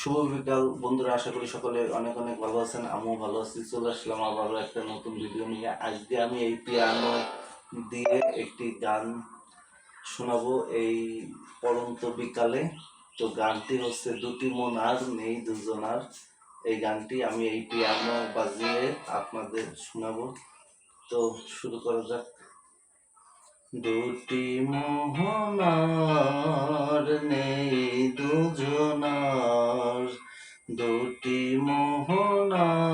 শুভ বিকাল বন্ধুরা, আশা করি সকলে অনেক অনেক ভালো আছেন, আমিও ভালো আছি। চলে আসলাম আবারও একটা নতুন ভিডিও নিয়ে। আজকে আমি এই পিয়ানো দিয়ে একটি গান শোনাবো এই বিকালে। তো গানটি হচ্ছে দুটি মন আর, নেই দুজনার এই গানটি আমি এই পিয়ানো বাজিয়ে আপনাদের শোনাবো। তো শুরু করা যাক। দুটি মোহনার নেই দুজনার দুটি মোহনার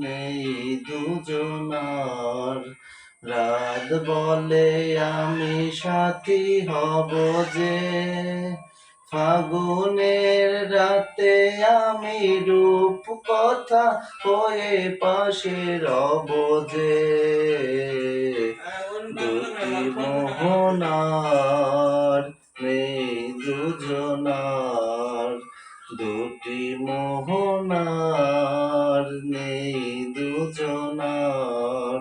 নেই দুজনার। রাত বলে আমি সাথী হব যে, ফাগুনের রাতে আমি রূপ কথা হয়ে পাশে রব যে। দুটি মোহনার মোহনার নেই দুজনার।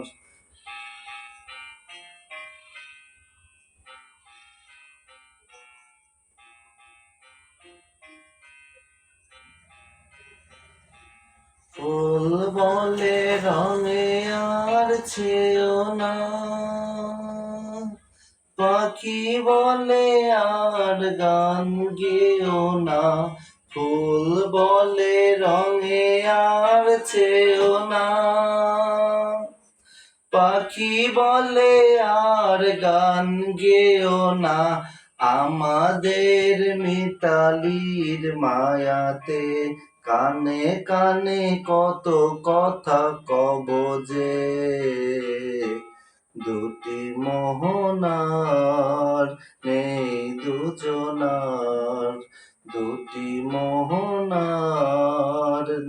ফুল বলে রঙে আর ছেও না। পাখি বলে আর গান গেও না। ফুল বলে রঙে আর ছেও না। পাখি বলে আর গান গেও না। আমাদের মিতালির মায়াতে কানে কানে কত কথা কব যে, দুটি মোহনার নেই দুজনার দুটি মোহনার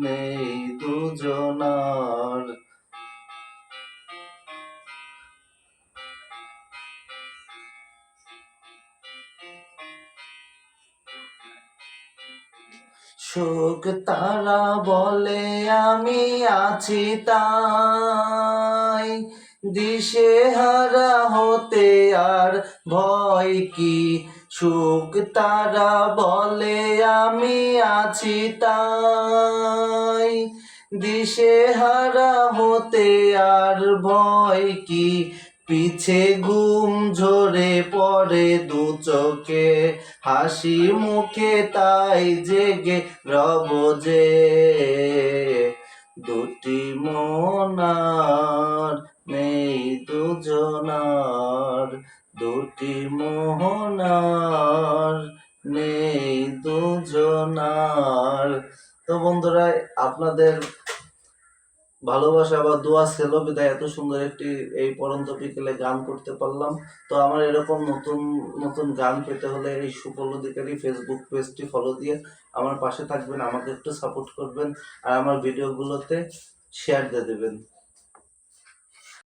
নেই দুজনার। শোক তারা বলে আমি আছি তাই। দিশে হারা হতে আর ভয় কি? সুখ তারা বলে, আমি আছি তাই। দিশে হারা হতে আর ভয় কি? পিছে ঘুম ঝরে পড়ে দু চোখে, হাসি মুখে তাই জেগে রব যে। দুটি মনার নেই দুজনার। দুটি মোহনার নেই দুজনার। তো বন্ধুরা আপনাদের ভালোবাসা বা দোয়া ছিল, বিদায়। এত সুন্দর একটি এই পরন্ত বিকেলে গান করতে পারলাম। তো আমার এরকম নতুন নতুন গান পেতে হলে এই সুফল অধিকারী ফেসবুক পেজটি ফলো দিয়ে আমার পাশে থাকবেন। আমাকে একটু সাপোর্ট করবেন আর আমার ভিডিওগুলোতে শেয়ার দিয়ে দেবেন।